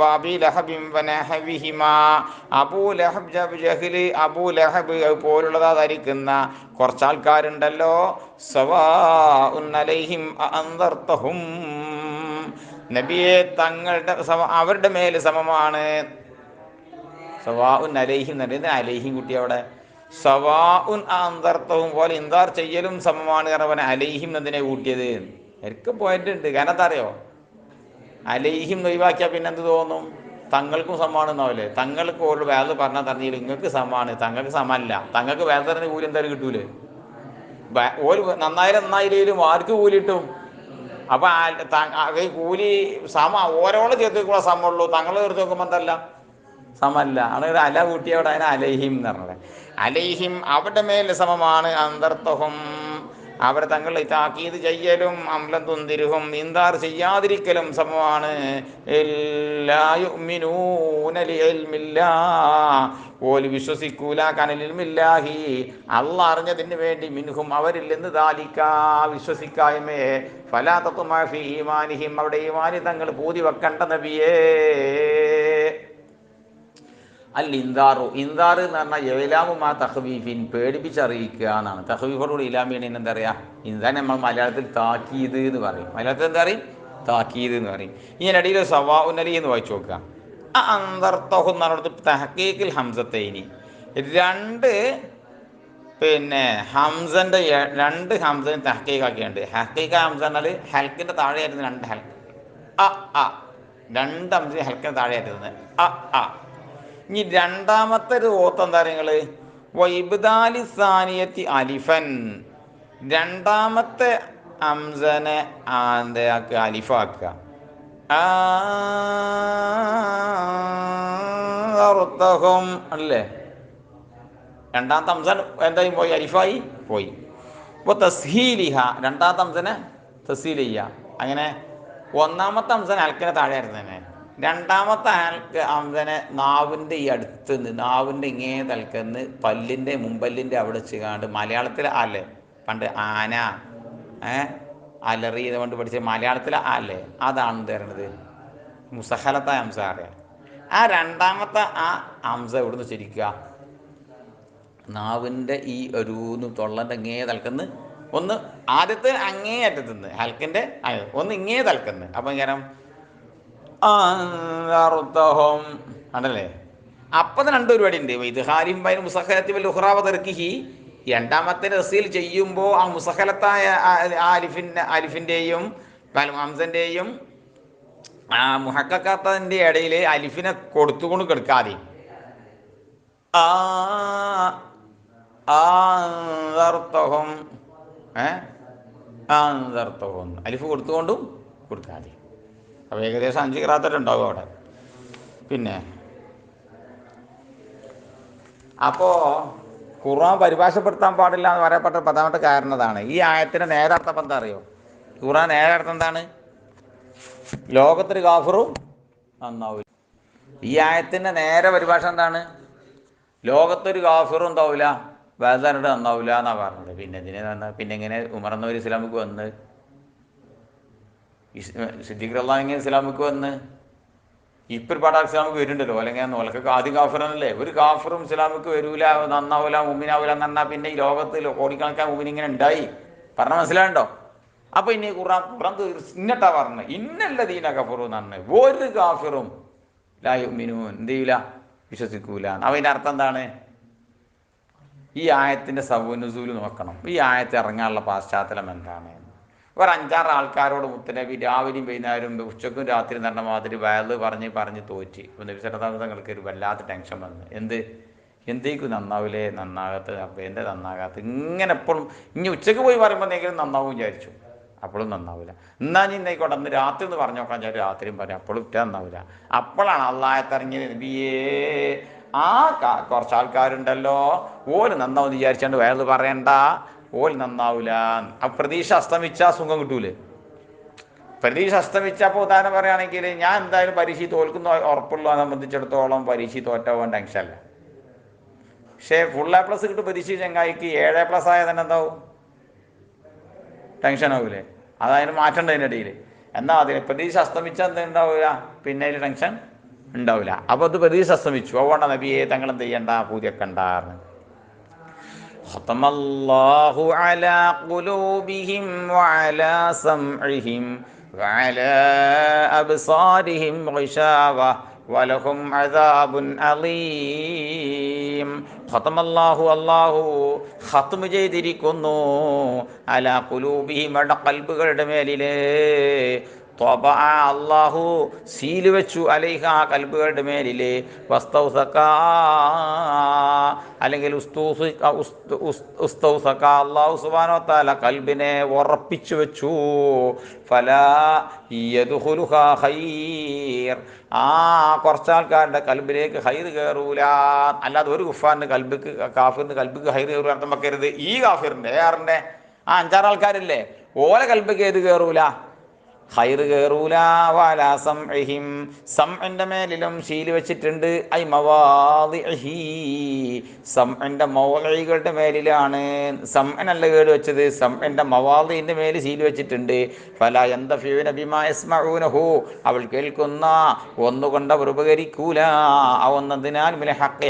വഅബി ലഹബിം അബൂ ലഹബ് പോലുള്ളതാ ധരിക്കുന്ന കുറച്ച് ആൾക്കാരുണ്ടല്ലോ സവാഉൻ അലൈഹിം അഅൻദർതഹും നബിയെ തങ്ങളുടെ അവരുടെ മേൽ സമമാണ്. സവാഉൻ അലൈഹിം എന്ന് അലൈഹിം കുട്ടി അവിടെ. സവാഉൻ അന്തർത്തവും പോലെ ഇന്താർ ചെയ്യലും സമമാണ് കാരണം അലൈഹിം എന്നതിനെ കൂട്ടിയത്. എനിക്ക് പോയിന്റ് ഉണ്ട്. കാരണം എന്താ അറിയോ അലൈഹിം ഒഴിവാക്കിയാൽ പിന്നെ എന്ത് തോന്നും? തങ്ങൾക്കും സമ്മാനം എന്നാവില്ലേ തങ്ങൾക്ക് ഓരോ വേദ പറഞ്ഞാൽ തന്നില്ല നിങ്ങൾക്ക് സമ്മാനം. തങ്ങൾക്ക് സമല്ല തങ്ങൾക്ക് വേദ തന്നെ കൂലി എന്തായാലും കിട്ടൂലേ? ഓര് നന്നായാലും നന്നായില്ലേലും ആർക്ക് കൂലി കിട്ടും? അപ്പൊ കൂലി സമ ഓരോളം വെക്കുമ്പോൾ സമ്മുള്ളൂ തങ്ങൾ ചേർത്ത് നോക്കുമ്പോൾ എന്തല്ല? സമല്ല. ആണ് അല കൂട്ടിയവിടെ അതിനെ അലൈഹിം എന്ന് പറഞ്ഞത്. അലൈഹിം അവിടെ മേൽ സമമാണ് അന്തർത്തഹം അവർ തങ്ങൾ താക്കീത് ചെയ്യലും അമ്ലം തുന്തിരുഹും ഇന്താർ ചെയ്യാതിരിക്കലും സമമാണ്. ഓൽ വിശ്വസിക്കൂല കനലിൽമില്ലാഹി അള്ള അറിഞ്ഞതിന് വേണ്ടി മിൻഹും അവരിൽ നിന്ന് ദാലിക്ക ഫലാ തത്വമാഫി ഈമാനിഹിം. അവിടെ ഈമാനി തങ്ങൾ പൂതി വെക്കണ്ട നബിയേ. അൽ ഇന്ദാറു ഇന്ദാർ എന്ന് പറഞ്ഞാൽ ആ തഹവീഫിൻ പേടിപ്പിച്ചറിയിക്കുക എന്നാണ്. തഹവീഫോടുകൂടി ഇലാമിയാണ് എന്താ പറയുക ഇന്ദാൻ നമ്മൾ മലയാളത്തിൽ താക്കീത് എന്ന് പറയും. മലയാളത്തിൽ എന്താ പറയും? താക്കീത് എന്ന് പറയും. ഇതിനിടയിൽ സവാ ഉന്നലി എന്ന് വായിച്ചു നോക്കുക. ആ അന്തർത്തഹു എന്ന് പറഞ്ഞിടത്ത് തഹക്കീക്കിൽ ഹംസത്തേനി. രണ്ട് പിന്നെ ഹംസന്റെ രണ്ട് ഹംസന് തഹക്കീക്കാക്കിയുണ്ട് ഹക്കീക്ക ഹംസ എന്നാൽ ഹൽക്കിന്റെ താഴെയായിരുന്നു രണ്ട് ഹൽക്ക്. അ ആ രണ്ട് ഹംസ ഹൽക്കിന്റെ താഴെയായിരുന്നു. അ ആ ഇനി രണ്ടാമത്തെ ഒരു ഓത്ത് എന്താ നിങ്ങൾ വൈബുദാലി സാനിയത്തി അലിഫൻ. രണ്ടാമത്തെ അംസനെ എന്താക്കുക അലിഫാക്കുക. അറുത്തഹും അല്ലേ? രണ്ടാമത്തെ തംസൻ എന്തായി? പോയി അലിഫായി? പോയി. ഇപ്പൊ തസ്ഹീലിഹ രണ്ടാമത്തെ തംസനെ തസ്ഹീൽ ചെയ്യുക. അങ്ങനെ ഒന്നാമത്തെ അംസൻ അൽക്കിനെ താഴെയായിരുന്നു തന്നെ രണ്ടാമത്തെ ആൾക്ക് അവനെ നാവിന്റെ ഈ അടുത്ത് നിന്ന് നാവിന്റെ ഇങ്ങേ തൽക്കന്ന് പല്ലിന്റെ മുമ്പല്ലിന്റെ അവിടെ വെച്ചുകാണ്ട് മലയാളത്തിൽ അല്ലേ പണ്ട് ആന ഏ അലറി കൊണ്ട് പഠിച്ച മലയാളത്തിൽ അല്ലേ അതാണ് തരണത് മുസഹലത്ത ഹംസ അറിയാം. ആ രണ്ടാമത്തെ ആ ഹംസ എവിടുന്ന് ശരിക്കുക നാവിന്റെ ഈ ഒരു തൊള്ളന്റെ ഇങ്ങേ തൽക്കന്ന് ഒന്ന് ആദ്യത്തെ അങ്ങേ അറ്റത്തുനിന്ന് ഹൽക്കിന്റെ ഒന്ന് ഇങ്ങേ തൽക്കന്ന് അപ്പം ഇങ്ങനെ ആണല്ലേ അപ്പം രണ്ട് പരിപാടി ഉണ്ട് ഇത് ഹാരിം ബൈൻ മുസഹലത്തി രണ്ടാമത്തെ റസീൽ ചെയ്യുമ്പോൾ ആ മുസഹലത്തായ ആരിഫിന്റെ ആരിഫിന്റെയും ഹംസന്റെയും ആ മുഹക്കാത്തതിന്റെ ഇടയിൽ അലിഫിനെ കൊടുത്തുകൊണ്ട് കിടക്കാതെ. ആ ആന്തർത്തഹം അലിഫ് കൊടുത്തുകൊണ്ടും കൊടുക്കാതെ. അപ്പോൾ ഏകദേശം അഞ്ച് കിറാത്തട്ട് ഉണ്ടാവും അവിടെ. പിന്നെ? അപ്പോൾ ഖുർആൻ പരിഭാഷപ്പെടുത്താൻ പാടില്ല എന്ന് പറയപ്പെട്ട പ്രധാനപ്പെട്ട കാരണം അതാണ് ഈ ആയത്തിന്റെ നേരർത്ഥം എന്താ അറിയോ? ഖുർആൻ നേരർത്ഥം എന്താണ്? ലോകത്തിൽ ഗാഫറും നന്നാവില്ല ഈ ആയത്തിന്റെ നേരെ പരിഭാഷ എന്താണ്? ലോകത്തൊരു ഗാഫറും ഉണ്ടാവില്ല വേദനയുടെ നന്നാവില്ല എന്നാണ് പറഞ്ഞത്. പിന്നെ ഇതിനെ പിന്നെ ഇങ്ങനെ ഉമർന്നവർ ഇസ്ലാമിക്ക് വന്ന് സിദ്ദീഖ് എങ്ങനെ ഇസ്ലാമിക്ക് വന്ന് ഇപ്പം ഒരുപാട് ഇസ്ലാമിക്ക് വരുന്നുണ്ടല്ലോ. അല്ലെങ്കിൽ ഓലക്കൊക്കെ ആദ്യം കാഫിറല്ലേ? ഒരു കാഫറും ഇസ്ലാമിക്ക് വരൂല നന്നാവൂല ഉമ്മിനാവൂല പറഞ്ഞാൽ പിന്നെ ഈ ലോകത്തിൽ കോടിക്കണക്കാൻ മുമ്പിന് ഇങ്ങനെ ഉണ്ടായി. പറഞ്ഞ മനസ്സിലാണ്ടോ അപ്പൊ ഇനി ഖുറാൻ ഖുറാൻ ഇന്നട്ടാ പറഞ്ഞത്. ഇന്നല്ല ദീന കഫറു എന്നാണ് ഒരു കാഫിറും ലായുമിനു എന്ത് ചെയ്യൂല? വിശ്വസിക്കൂല. അവന്റെ അർത്ഥം എന്താണ്? ഈ ആയത്തിന്റെ സൗനുസൂൽ നോക്കണം. ഈ ആയത്ത് ഇറങ്ങാനുള്ള പാശ്ചാത്തലം എന്താണ്? ഒരു അഞ്ചാറ് ആൾക്കാരോട് മുത്തനബി രാവിലെയും വൈകുന്നേരം ഉച്ചക്കും രാത്രി നടന്ന മാതിരി വയൽ പറഞ്ഞ് പറഞ്ഞ് തോറ്റി. ഇപ്പം നബിസരതാമതങ്ങൾക്ക് ഒരു വല്ലാത്ത ടെൻഷൻ വന്നു. എന്ത്? എന്തേക്കും നന്നാവില്ലേ നന്നാകാത്ത അപ്പം എന്റെ നന്നാകാത്ത? ഇങ്ങനെ എപ്പോഴും ഇനി ഉച്ചയ്ക്ക് പോയി പറയുമ്പോഴേക്കും നന്നാവും വിചാരിച്ചു. അപ്പോഴും നന്നാവില്ല എന്നാ നീ ഇന്നേക്കോട്ടെ അന്ന് രാത്രി എന്ന് പറഞ്ഞു നോക്കാൻ ഞാൻ രാത്രിയും പറയും. അപ്പോഴും ഇറ്റ നന്നാവില്ല അപ്പോഴാണ് അള്ളായത്തിറങ്ങിയത് നബിയേ ആ കുറച്ച് ആൾക്കാരുണ്ടല്ലോ. ഓര് നന്നാവും വിചാരിച്ചാണ്ട് വയൽ പറയണ്ട. ഓൽ നന്നാവില്ല ആ പ്രതീക്ഷ അസ്തമിച്ചാൽ സുഖം കിട്ടൂലേ. പ്രതീക്ഷ അസ്തമിച്ചപ്പോൾ ഉദാഹരണം പറയുകയാണെങ്കിൽ ഞാൻ എന്തായാലും പരീക്ഷ തോൽക്കുന്ന ഉറപ്പുള്ള സംബന്ധിച്ചിടത്തോളം പരീക്ഷ തോറ്റാവാൻ ടെൻഷൻ അല്ല. പക്ഷേ ഫുൾ എ പ്ലസ് കിട്ടും പരീക്ഷ ചങ്ങായിക്ക്. ഏഴ് എ പ്ലസ് ആയാൽ തന്നെ എന്താവും? ടെൻഷൻ ആവൂലേ. അതതിന് മാറ്റണ്ട അതിന്റെ ഇടയിൽ. എന്നാൽ അതിന് പ്രതീക്ഷ അസ്തമിച്ചാൽ എന്താ ഉണ്ടാവില്ല പിന്നെ ടെൻഷൻ ഉണ്ടാവില്ല. അപ്പോൾ അത് പ്രതീക്ഷ അസ്തമിച്ചു. അതുകൊണ്ടാണ് നബിയെ തങ്ങളും ചെയ്യണ്ട? പൂതിയൊക്കെ ഉണ്ടായിരുന്നു ختم الله على قلوبهم وعلى سمعهم وعلى أبصارهم غشاوة ولهم عذاب അലീം ഖത്തം അല്ലാഹു അല്ലാഹു ഖത്മ ചെയ്തിരിക്കുന്നു അല കുലൂബിഹിം അവരുടെ കൽബുകളുടെ മേലില് അല്ലാഹു സീൽ വെച്ചു അലൈഹ ആ കൽബുകളുടെ മേലിൽ. അല്ലെങ്കിൽ ഉസ്തൂസ് സുബാനോ താല കൽബിനെ ഉറപ്പിച്ചു വെച്ചു. ഫല ആ കുറച്ചാൾക്കാരുടെ കൽബിലേക്ക് ഹൈർ കയറൂല അല്ലാതെ ഒരു കുഫാറിന് കൽബിക്ക് കാഫിറിന് കൽബിക്ക് ഹൈർ കയറൂല അർത്ഥം വെക്കരുത്. ഈ കാഫിറിന്റെ ഏറിന്റെ ആ അഞ്ചാറ് ആൾക്കാരില്ലേ ഓല കൽബിക്ക് ഏത് കയറൂല സംഇന്റെ മേലിലും ശീലി വെച്ചിട്ടുണ്ട്. ഐ മവാദിഹി സംഇന്റെ മൗളികളുടെ മേലിലാണ്. സംഅനല്ല കേട് വെച്ചത്. സംഇന്റെ മവാദിന്റെ മേൽ ശീലി വെച്ചിട്ടുണ്ട്. ഫല യസ്മഊനഹു അവൾ കേൾക്കുന്ന ഒന്നുകൊണ്ട് അവർ ഉപകരിക്കൂല. ആ ഒന്നതിനാൽ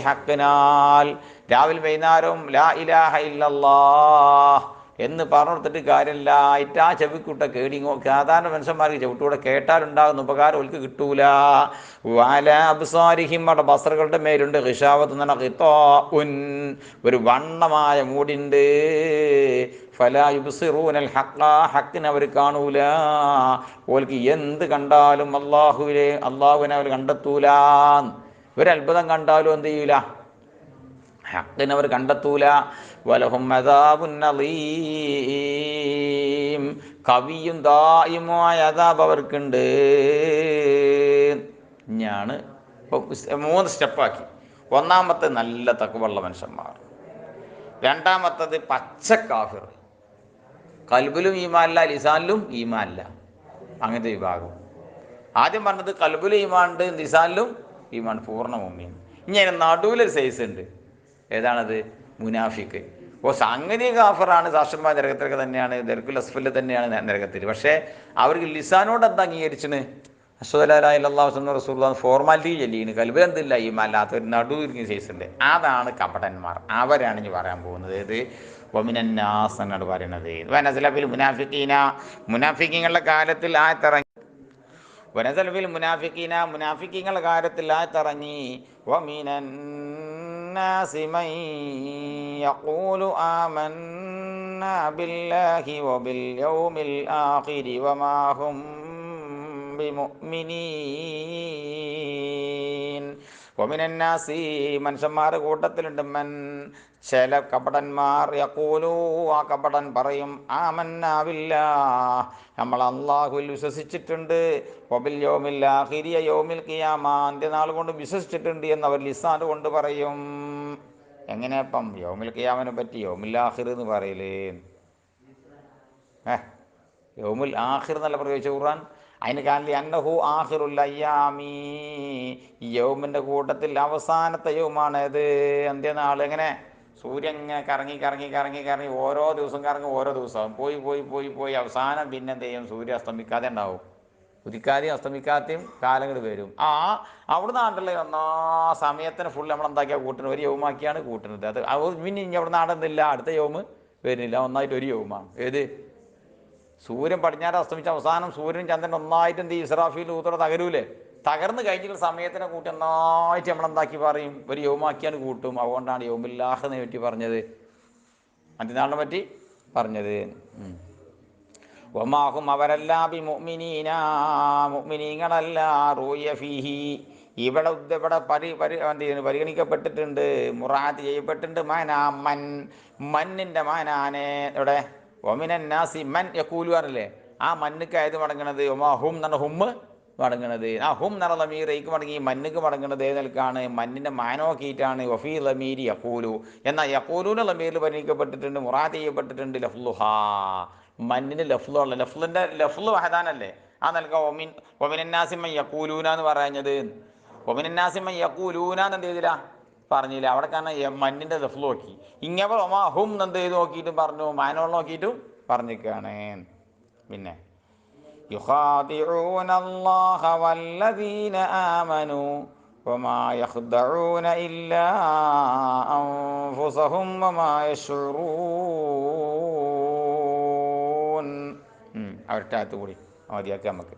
ഹക്കിനാൽ രാവിലെ വൈകുന്നേരവും ലാ ഇലാഹ ഇല്ലല്ലാഹ്. എന്ന് പറഞ്ഞിട്ട് കാര്യമില്ല. ആയിട്ട് ആ ചെവിക്കുട്ട കേടിങ്ങോ സാധാരണ മനുഷ്യന്മാർക്ക് ചവിട്ടൂടെ കേട്ടാലുണ്ടാകുന്ന ഉപകാരം ഒരിക്കലും കിട്ടൂല. വാല അബ്സാരിഹിം അവിടെ ബസറുകളുടെ മേലുണ്ട്. ഹിഷാവത്ത് എന്ന് ഉൻ ഒരു വണ്ണമായ മൂടിണ്ട്. ഫലായുബിറൂനൽ ഹക്ക ഹക്കിനെ അവർ കാണൂല. ഓൽക്ക് എന്ത് കണ്ടാലും അള്ളാഹുവിനെ അള്ളാഹുവിനെ അവർ കണ്ടെത്തൂല. ഒരു അത്ഭുതം കണ്ടാലും എന്ത് ചെയ്യൂല? ഹക്കിനെ അവർ കണ്ടെത്തൂല. വലഹും അദാബുൻ അലീം. കവിയും ദായുമായ അതാബ് അവർക്കുണ്ട്. ഞാണ് മൂന്ന് സ്റ്റെപ്പാക്കി. ഒന്നാമത്തെ നല്ല തക്കുവള്ള മനുഷ്യന്മാർ. രണ്ടാമത്തത് പച്ചക്കാഫിർ. കൽബിലും ഈമാല്ല ലിസാനിലും ഈമാല്ല അങ്ങനത്തെ വിഭാഗം. ആദ്യം പറഞ്ഞത് കൽബിലും ഈമാനുണ്ട് ലിസാനിലും ഈമാൻ പൂർണ മുമ്മീൻ ഇനി അതിന് നടുവിലൊരു സൈസ് ഉണ്ട്. ഏതാണത്? മുനാഫിക്ക്. ഓ സംഗതി കാഫറാണ് സാക്ഷന്മാർ നരകത്തിലൊക്കെ തന്നെയാണ് ദർക്കുൽ അസ്ഫൽ തന്നെയാണ് നരകത്തിൽ പക്ഷേ അവർക്ക് ലിസാനോട് എന്താ അംഗീകരിച്ചിന് അശ്വലാലാഹു റസൂൽ ഫോർമാലിറ്റി ചെല്ലിയാണ് കൽബിൽ എന്തില്ല ഈ അല്ലാത്ത ഒരു നടു ഇരിക്കുന്ന സൈസ് ഉണ്ട് അതാണ് കപടന്മാർ. അവരാണ് ഇനി പറയാൻ പോകുന്നത്. ഏത്? ഒമിനന്നാസ് എന്നാണ് പറയുന്നത്. വനസലഫിൽ മുനാഫിക്കീന മുനാഫിക്കിങ്ങളുടെ കാലത്തിൽ ആയത്തിറങ്ങി. വനസലഫിൽ മുനാഫിക്കീന മുനാഫിക്കിങ്ങളുടെ കാര്യത്തിൽ ആയത്തിറങ്ങി. ومن من يقول آمنا بالله وباليوم الآخر وما هم بمؤمنين. ഒമിനന്നാസി മനുഷ്യന്മാരുടെ കൂട്ടത്തിലുണ്ട് മൻ ചില കപടന്മാർ യക്കൂലൂ ആ കപടൻ പറയും ആമന്നാവില്ല നമ്മൾ അള്ളാഹുവിൽ വിശ്വസിച്ചിട്ടുണ്ട്. ഒബിൽ യോമില്ല ഹിരിയ യോമിൽ കിയാമ അന്ത്യനാൾ കൊണ്ട് വിശ്വസിച്ചിട്ടുണ്ട് എന്ന് അവർ ലിസാൻ കൊണ്ട് പറയും. എങ്ങനെ ഇപ്പം യോമിൽ കിയാമനെ പറ്റി യോമിൽ ആഹിർ എന്ന് പറയലേ. ഏഹ് യോമുൽ ആഹിർ എന്നല്ല പ്രയോഗിച്ച ഖുർആൻ? അതിന് കാരണം അന്നഹു ആഹിറുൽ അയ്യാമി. ഈ യൗമിന്റെ കൂട്ടത്തിൽ അവസാനത്തെ യൗമാണ് ഇത് അന്ത്യനാൾ എങ്ങനെ? സൂര്യൻ ഇങ്ങനെ കറങ്ങി കറങ്ങി കറങ്ങി കറങ്ങി ഓരോ ദിവസം കറങ്ങി ഓരോ ദിവസവും പോയി പോയി പോയി പോയി. അവസാനം പിന്നെ എന്ത് ചെയ്യും? സൂര്യൻ അസ്തമിക്കാതെ ഉണ്ടാവും. ഉദിക്കാതെയും അസ്തമിക്കാതെയും കാലങ്ങൾ വരും. ആ അവിടുന്ന് ആണ്ടല്ലേ? ഒന്നാ സമയത്തിന് ഫുൾ നമ്മൾ എന്താക്കിയാൽ കൂട്ടുന്നത് ഒരു യൗമാക്കിയാണ് കൂട്ടുന്നത്. അത് പിന്നെ ഇനി അവിടെ നാടുന്നില്ല അടുത്ത യൗമ് വരുന്നില്ല. ഒന്നായിട്ട് ഒരു യൗമാണ്. ഏത്? സൂര്യൻ പടിഞ്ഞാറ് അസ്തമിച്ച അവസാനം സൂര്യൻ ചന്ദ്രൻ ഒന്നായിട്ട് എന്ത് ഇസ്രാഫീൽ ഊത്തോടെ തകരൂലേ? തകർന്ന് കഴിഞ്ഞിട്ട് സമയത്തിനെ കൂട്ടി ഒന്നായിട്ട് നമ്മളെന്താക്കി പറയും? ഒരു യൗമാക്കിയാണ് കൂട്ടും. അതുകൊണ്ടാണ് യൗമില്ലാഹെന്നെ പറ്റി പറഞ്ഞത്. മറ്റന്നാളിനെ പറ്റി പറഞ്ഞത്. ഒമാഹും ഒമാഹും അവരല്ലാബി മുഅ്മിനീന മുഅ്മിനീങ്ങളല്ല റൂയ ഫീഹി. ഇവിടെ ഇവിടെ പരി പരി പരിഗണിക്കപ്പെട്ടിട്ടുണ്ട്. മുറാത്ത് ചെയ്യപ്പെട്ടിട്ടുണ്ട്. മാനാ മൻ മന്നിന്റെ മാനാനെ. ഇവിടെ ഒമിനന്നാസി മൻ യക്കൂലു അറിയില്ലേ ആ മണ്ണുക്ക് ആയത് മടങ്ങണത് ഒമാ ഹും എന്നാണ് ഹുമ്മ് മടങ്ങണത്. ആ ഹും എന്ന ലമീറേക്ക് മടങ്ങി മണ്ണുക്ക് മടങ്ങണത് ഏത് നിൽക്കാണ് മണ്ണിന്റെ മാനോക്കിയിട്ടാണ് വഫീ ലമീരി യക്കൂലു എന്നാൽ യക്കൂലുവിന്റെ ലമീറിൽ പരിഗണിക്കപ്പെട്ടിട്ടുണ്ട് മുറാ ചെയ്യപ്പെട്ടിട്ടുണ്ട് ലഫ്ലുഹാ. മണ്ണിന് ലഫ്ലുള്ള ലഫ്ലിന്റെ ലഫ്ലു വഹദാനല്ലേ? ആ നൽകാം ഒമിൻ ഒമിനന്നാസിമ യക്കൂലൂന എന്ന് പറഞ്ഞത്. ഒമിനന്നാസിമ യക്കൂലൂന എന്ന് എന്ത് ചെയ്തില്ല? പറഞ്ഞില്ല അവിടെ കാരണം മണ്ണിൻ്റെ ലഫ്ല് നോക്കി ഇങ്ങനെ ഒമാ ഹും എന്ത് ചെയ്ത് നോക്കിയിട്ടും പറഞ്ഞു മാനോൾ നോക്കിയിട്ടും പറഞ്ഞിരിക്കുകയാണ് പിന്നെ يخادعون الله والذين آمنوا وما يخدعون إلا أنفسهم وما يشعرون അവരുടെ അകത്ത് കൂടി മതിയാക്കി നമുക്ക്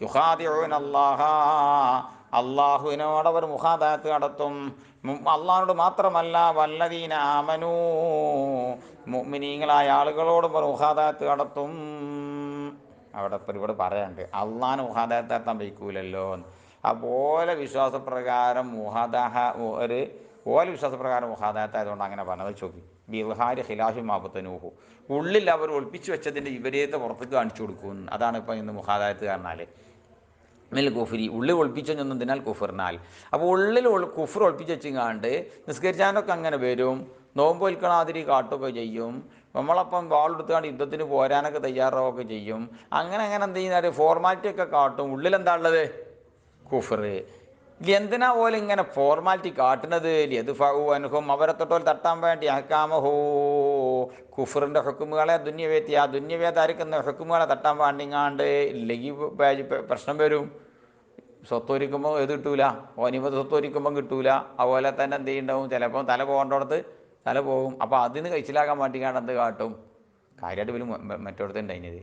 യുഹാദിഊൻ അല്ലാഹ അള്ളാഹുവിനോട് അവർ മുഖാദാത്ത് നടത്തും മു- അള്ളാഹിനോട് മാത്രമല്ല വല്ലതീന ആമനൂ മുഗ്മിനീങ്ങളായ ആളുകളോട് മുഹാദാത്ത് നടത്തും. അവിടെ ഇപ്പം ഇവിടെ പറയാണ്ട് അള്ളാഹിന് മുഹാദാത്ത് നടത്താൻ വയ്ക്കൂലല്ലോ അതുപോലെ വിശ്വാസപ്രകാരം മുഹാദാഹ ഒരു ഓലെ വിശ്വാസപ്രകാരം മുഹാദാത്ത് ആയതുകൊണ്ട് അങ്ങനെ പറഞ്ഞത്. ചോദി ബിൽഹാരി ഖിലാഫി മാബത്തനൂഹു. ഉള്ളിൽ അവർ ഒളിപ്പിച്ചു വെച്ചതിന്റെ വിപരീതത്തെ പുറത്തേക്ക് കാണിച്ചു കൊടുക്കും. അതാണ് ഇപ്പം ഇന്ന് മുഹാദാത്ത് കാരണാൽ മിൽ കുഫരി ഉള്ളിൽ ഒളിപ്പിച്ചു ചെന്നതിനാൽ കുഫറിനാൽ അപ്പോൾ ഉള്ളിൽ കുഫർ ഒളിപ്പിച്ച് വെച്ചിങ്ങാണ്ട് നിസ്കരിച്ചാനൊക്കെ അങ്ങനെ വരും. നോമ്പ് വൽക്കണാതിരി കാട്ടുകയൊക്കെ ചെയ്യും. നമ്മളപ്പം വാളെടുത്തുകൊണ്ട് യുദ്ധത്തിന് പോരാനൊക്കെ തയ്യാറാവുകയൊക്കെ ചെയ്യും. അങ്ങനെ അങ്ങനെ എന്ത് ചെയ്യുന്ന ഫോർമാലിറ്റി ഒക്കെ കാട്ടും. ഉള്ളിൽ എന്താ ഉള്ളത്? കുഫർ എന്തിനാ പോലെ ഇങ്ങനെ ഫോർമാലിറ്റി കാട്ടുന്നത്? യദ് അനുഭവം അവരെ തൊട്ടോൽ തട്ടാൻ വേണ്ടി അഹക്കാമഹോ കുഫറിന്റെ ഹുക്കുമുകളെ ദുന്യവേത്തി ആ ദുന്യവേതായിരിക്കുന്ന ഹുക്കുമുകളെ തട്ടാൻ വേണ്ടിങ്ങാണ്ട് ഇല്ലെങ്കിൽ പ്രശ്നം വരും. സ്വത്തൊരുക്കുമ്പോൾ ഇത് കിട്ടൂല. ഓനിമത് സ്വത്തൊരുക്കുമ്പം കിട്ടൂല. അതുപോലെ തന്നെ എന്ത് ചെയ്യണ്ടാവും? ചിലപ്പോൾ തല പോകേണ്ടടത്ത് തല പോകും. അപ്പോൾ അതിന് കഴിച്ചിലാക്കാൻ വേണ്ടിക്കാണ്ട് എന്ത് കാട്ടും? കാര്യമായിട്ട് പോലും മറ്റോടത്ത് ഉണ്ടായിരുന്നത്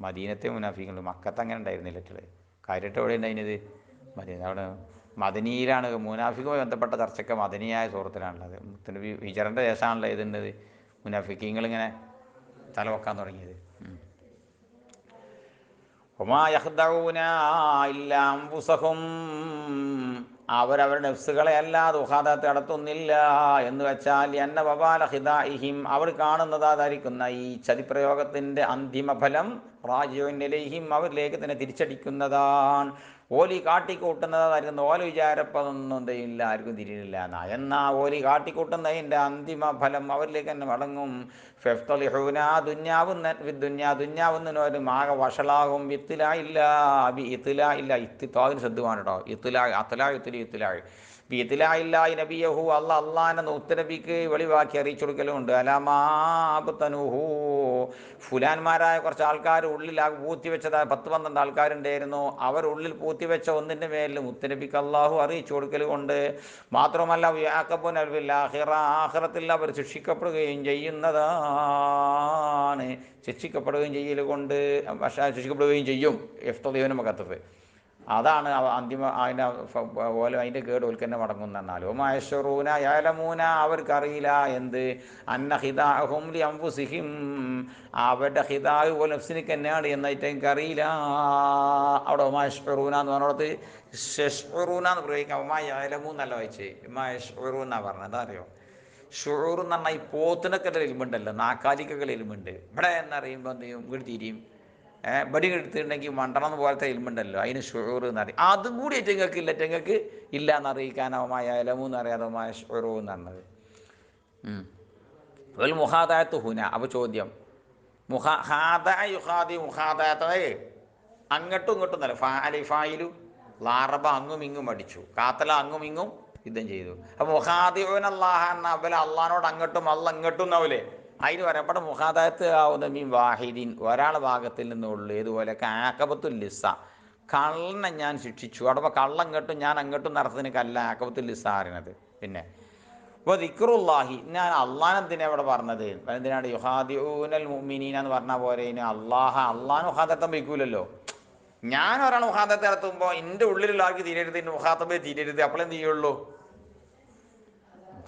മദീനത്തെ മുനാഫിക്കുണ്ട്. മക്കത്ത് അങ്ങനെ ഉണ്ടായിരുന്നില്ല ഇട്ടത് കാര്യമായിട്ട് എവിടെ ഉണ്ടായിരുന്നത് മദീന അവിടെ മദനിയിലാണ്. മുനാഫിക്കുമായി ബന്ധപ്പെട്ട ചർച്ചയ്ക്ക് മദനിയായ സുഹൃത്തിലാണുള്ളത് വിചാരന്റെ ദേശമാണല്ലോ ഇതുന്നത് മുനാഫിക്കിങ്ങളിങ്ങനെ തലവെക്കാൻ തുടങ്ങിയത്. ഒമാഹും അവരവരുടെ നെഫ്സുകളെ അല്ലാതെ ഉഹാദത്ത് നടത്തുന്നില്ല എന്ന് വെച്ചാൽ എന്ന വബാല ഹിദായിഹിം അവർ കാണുന്നതായിരിക്കുന്ന ഈ ചതിപ്രയോഗത്തിന്റെ അന്തിമഫലം റാജുവിനിലേഹിം അവരിലേക്ക് തന്നെ തിരിച്ചടിക്കുന്നതാണ്. ഓലി കാട്ടിക്കൂട്ടുന്നതായിരുന്നു. ഓല വിചാരപ്പതൊന്നും ആർക്കും തിരിയില്ല എന്നാ. ഓലി കാട്ടിക്കൂട്ടുന്നതിന്റെ അന്തിമ ഫലം അവരിലേക്ക് തന്നെ മടങ്ങും. ഫെഫ്തലിഹൂന ദുന്യാവുന്ന ദുന്യാ ദുന്യാവുന്നതിനൊരു ആകെ വഷളാകും. ഇത്തിലായില്ല അബി ഇത്തിലായില്ല ഇത്തിത്താവിന് ശ്രദ്ധമാണ് കേട്ടോ. ഇത്തിലായി അത്തലായി ഇത്തിരി ഇത്തിലായി ബി ഇത്തിലായില്ലായി നബിയഹു അല്ല അള്ളാനെ നൂത്തനബിക്ക് വെളിവാക്കി അറിയിച്ചു കൊടുക്കലുമുണ്ട്. അലമാബത്തനുഹു ഫുലാന്മാരായ കുറച്ച് ആൾക്കാർ ഉള്ളിൽ പൂത്തി വെച്ചതായ പത്ത് പന്ത്രണ്ട് ആൾക്കാരുണ്ടായിരുന്നു. അവർ ഉള്ളിൽ പൂത്തിവെച്ച ഒന്നിന്റെ മേലിൽ മുത്തനബിക്ക് അള്ളാഹു അറിയിച്ചു കൊടുക്കലുകൊണ്ട് മാത്രമല്ല ആഹിറത്തിൽ അവർ ശിക്ഷിക്കപ്പെടുകയും ചെയ്യുന്നതാണ്. ശിക്ഷിക്കപ്പെടുകയും ചെയ്യൽ കൊണ്ട് പക്ഷേ ശിക്ഷിക്കപ്പെടുകയും ചെയ്യും. എഫ്തീവനും മകത്തത് അതാണ് അന്തിമ അതിന്റെ പോലെ അതിന്റെ കേട് ഉൽക്കന്നെ മടങ്ങുന്നെന്നാലോ മഹേശ്വറൂന യാലമൂന അവർക്കറിയില്ല എന്ത്? അന്ന ഹിതാഹും ലി അംഫുസിഹിം അവരുടെ ഹിതാഹ് പോലെ തന്നെയാണ് എന്നായിട്ട് എനിക്കറിയില്ല. അവിടെ മഹേശ്വറൂന എന്ന് പറഞ്ഞിടത്ത് ഷെഷ്റൂന എന്ന് പ്രയോഗിക്കാം. ഉമാ യാലമൂ എന്നല്ല വായിച്ചേ. മഹേശ്വറൂ എന്നാണ് പറഞ്ഞത്. അറിയോ? ഷുറൂർ എന്ന് പറഞ്ഞാൽ ഈ പോത്തിനൊക്കെ എലുമ്പുണ്ടല്ലോ നാക്കാലിക്കൊക്കെ എലുമ്പുണ്ട് ഇവിടെ എന്നറിയുമ്പോൾ എന്ത് ചെയ്യും? ഇങ്ങോട്ട് തിരിയും. ബടി എടുത്തിട്ടുണ്ടെങ്കിൽ മണ്ടണം പോലത്തെ ഇൽമുണ്ടല്ലോ അതിന് ഷുറൂർ എന്ന് അറിയാം അതും കൂടി ഏറ്റങ്ങൾക്ക് ഇല്ല ഏറ്റങ്ങൾക്ക് ഇല്ല എന്നറിയിക്കാനവമായ എലമു എന്ന് അറിയാതമായ ഷുറൂ എന്ന് പറഞ്ഞത്. ഒരു മുഹാദായത്ത് ഹുന അപ്പോൾ ചോദ്യം. മുഹാ ഹാദ യുഹാദി മുഹാദായത്തത് അങ്ങോട്ടും ഇങ്ങോട്ടും നല്ല ഫാ അലി ഫായിലു ലാറബ അങ്ങും ഇങ്ങും അടിച്ചു. കാത്തല അങ്ങും ഇങ്ങും യുദ്ധം ചെയ്തു. അപ്പോൾ മുഹാദിയോൻ അള്ളാഹ എന്ന അവലെ അള്ളഹാനോട് അങ്ങോട്ടും അല്ല ഇങ്ങോട്ടും എന്നാവൂലേ? അതിന് പറയപ്പെട്ട ആവുന്ന മീൻ വാഹിദീൻ ഒരാൾ ഭാഗത്തിൽ നിന്നുള്ളൂ. ഇതുപോലെ ആക്കബത്തുൽ ലിസ. കള്ളനെ ഞാൻ ശിക്ഷിച്ചു. അവിടെ കള്ളം അങ്ങോട്ടും ഞാൻ അങ്ങോട്ടും നടത്തുന്നതിന് കല്ല ആക്കബത്തുൽ ലിസ അറിയണത്. പിന്നെ അപ്പോൾ ദിക്റുല്ലാഹി ഞാൻ അള്ളാൻ എന്തിനാ ഇവിടെ പറഞ്ഞത്? എന്തിനാണ്? യുഹാദിഊനൽ മുമിനീന എന്ന് പറഞ്ഞ പോലെ ഇനി അള്ളാഹ അള്ളാൻ മുഹാദത്തം വയ്ക്കൂലല്ലോ. ഞാൻ ഒരാൾ മുഹാദത്ത് നടത്തുമ്പോൾ എന്റെ ഉള്ളിലുള്ള ആൾക്ക് തീരരുത് എന്റെ മുഹാത്തബേ തീരരുത് അപ്പോഴെന്ത് ചെയ്യുള്ളൂ?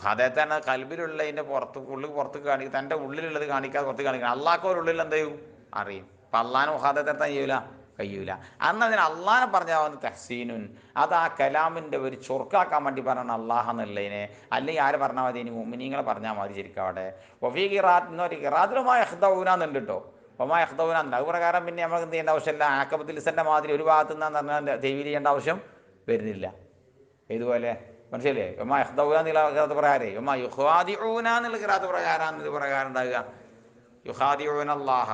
മുഹാദത്താണ് കൽബിലുള്ള അതിന്റെ പുറത്ത് ഉള്ളിൽ പുറത്ത് കാണിക്കുക തന്റെ ഉള്ളിലുള്ളത് കാണിക്കാതെ പുറത്ത് കാണിക്കുക അള്ളാഹ്ക്ക് ഉള്ളിൽ എന്ത് ചെയ്യും? അറിയും. അപ്പം അള്ളാഹാനെ മുഹാദത്ത് നടത്താൻ ചെയ്യൂല? കഴിയൂല. അന്ന് അതിന് അള്ളാഹാനെ പറഞ്ഞാവുന്ന തഹസീനുൻ. അത് ആ കലാമിന്റെ ഒരു ചൊർക്കാക്കാൻ വേണ്ടി പറയണം അള്ളാഹ എന്നുള്ളതിനെ. അല്ലെങ്കിൽ ആര് പറഞ്ഞാൽ മതി? ഇനി മുമിനിങ്ങളെ പറഞ്ഞാൽ മതി ശരിക്കും അവിടെ. ഒഫീ എന്ന് പറയും കിറാത്തിലുമായ അഹ്ദൗനാന്നുണ്ട് കേട്ടോ. ഒമായ അഹ്ദൗനാന്നുണ്ട് അത് പ്രകാരം പിന്നെ നമുക്ക് എന്ത് ചെയ്യേണ്ട ആവശ്യമില്ല. ആക്കബത്തിൽ മാതിരി ഒരു ഭാഗത്തു നിന്നാന്ന് പറഞ്ഞാൽ ദൈവീ ചെയ്യേണ്ട ആവശ്യം വരുന്നില്ല. ഇതുപോലെ മനസ്സിലേ ഒമ്മ യഹ്ദൗന എന്നുള്ള കിറാത്ത് പ്രകാരേ ഉമ്മ യുഹാദിഊന എന്നുള്ള കിറാത്ത് പ്രകാരമാണ് ഇത് പ്രകാരം ഉണ്ടാകുക യുഹാദിഊന അള്ളാഹ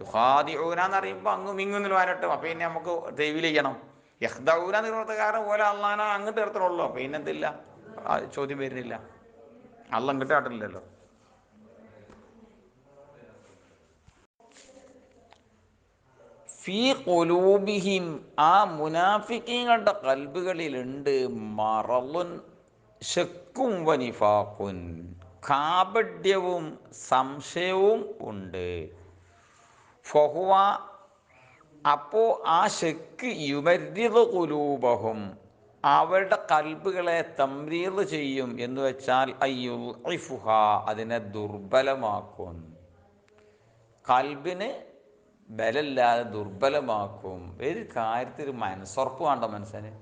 യുഹാദിഊന എന്ന് പറയുമ്പോൾ അങ്ങും ഇങ്ങും എന്ന് വരട്ടും. അപ്പം പിന്നെ നമുക്ക് ദൈവീൽ ചെയ്യണം. യഹ്ദൗന എന്നുള്ള പ്രകാരം പോലെ അള്ളഹാന അങ്ങോട്ട് ഇടത്തുള്ളൂ അപ്പം ആ ചോദ്യം വരുന്നില്ല. അള്ള അങ്ങോട്ട് കാട്ടില്ലല്ലോ. ഫീ കൊലൂബിഹിം ആ മുനാഫിക്കങ്ങളുടെ കൽബുകളിലുണ്ട് മറലുൻ ശക്കും വനിഫാക്കുൻ കാപഡ്യവും സംശയവും ഉണ്ട്. ഫഹുവ അപ്പോ ആ ശക്ക് യുമരിത കുലൂപഹും അവരുടെ കൽബുകളെ തമ്രീത് ചെയ്യും എന്ന് വെച്ചാൽ അയ്യു അതിനെ ദുർബലമാക്കും. കൽബിന് ബലമില്ലാതെ ദുർബലമാക്കും. ഏത് കാര്യത്തിൽ മനസ്സുറപ്പ് വേണ്ട മനസ്സിന്?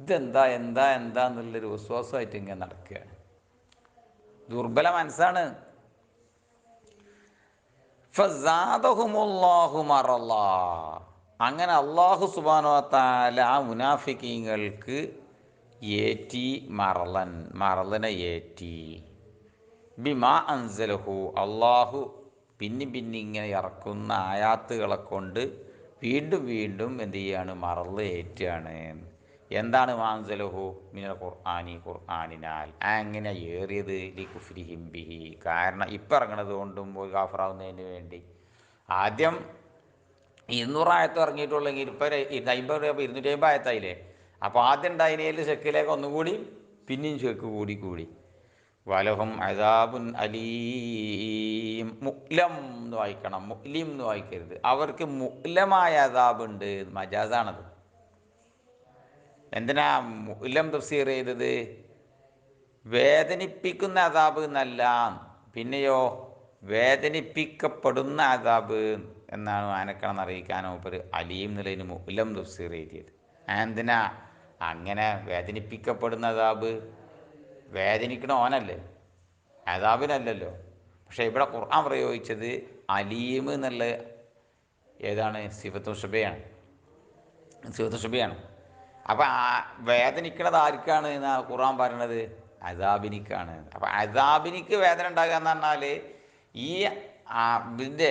ഇതെന്താ എന്താ എന്താ എന്നുള്ളൊരു വിശ്വാസമായിട്ട് ഇങ്ങനെ നടക്കുകയാണ്. ദുർബല മനസ്സാണ്. അങ്ങനെ അള്ളാഹു സുബാനോത്താല ആ മുനാഫിക്കീങ്ങൾക്ക് ഏറ്റി മറലൻ മറലനെ ഏറ്റി. ബിമാ അൻസലഹു അള്ളാഹു പിന്നി പിന്നി ഇങ്ങനെ ഇറക്കുന്ന ആയാത്തുകളെ കൊണ്ട് വീണ്ടും വീണ്ടും എന്ത് ചെയ്യാണ്? മറന്ന് ഏറ്റാണ്. എന്താണ് മാൻസലഹു മിനൽ ഖുർആാനി? ഖുർആാനിനാൽ. അങ്ങനെ ഏറിയത്? ലി കുഫ്രി ഹിംബിഹി കാരണം ഇപ്പം ഇറങ്ങണത് കൊണ്ടും പോയി കാഫറാവുന്നതിന് വേണ്ടി. ആദ്യം ഇരുന്നൂറായത്ത് ഇറങ്ങിയിട്ടുള്ളെങ്കിൽ ഇപ്പം അമ്പത് ഇരുന്നൂറ്റി അമ്പത് ആയത്തായില്ലേ? അപ്പോൾ ആദ്യം ഉണ്ടായതിനേൽ ചെക്കിലേക്ക് ഒന്നുകൂടി പിന്നെയും ചെക്ക് കൂടി കൂടി. വലഹും അദാബുൻ അലീം. മുക്ലം എന്ന് വായിക്കണം. മുക്ലിം എന്ന് വായിക്കരുത്. അവർക്ക് മുക്ലമായ അദാബുണ്ട്. മജാസാണത്. എന്തിനാ മുക്ലം തഫ്സീർ ചെയ്തത്? വേദനിപ്പിക്കുന്ന അതാബ് എന്നല്ല. പിന്നെയോ വേദനിപ്പിക്കപ്പെടുന്ന അതാബ് എന്നാണ് ആനക്കണം അറിയിക്കാൻ മൂപ്പര് അലീം എന്നുള്ളതിന് മുക്ലം തഫ്സീർ എഴുതിയത്. എന്തിനാ? അങ്ങനെ വേദനിപ്പിക്കപ്പെടുന്ന അതാബ് വേദനിക്കണ ഓനല്ലേ? അതാബിനല്ലല്ലോ പക്ഷേ ഇവിടെ ഖുർആൻ പ്രയോഗിച്ചത് അലീം എന്നുള്ള ഏതാണ്? സിഫത്തു ഷുബയാണ്. സിഫത്തു ഷുബയാണ്. അപ്പം ആ വേദനിക്കണത് ആർക്കാണ് എന്നാ ഖുർആൻ പറയണത്? അതാബിനിക്കാണ് അപ്പം അതാബിനിക്ക് വേദന ഉണ്ടാകുക എന്ന് പറഞ്ഞാൽ ഈ ഇതിന്റെ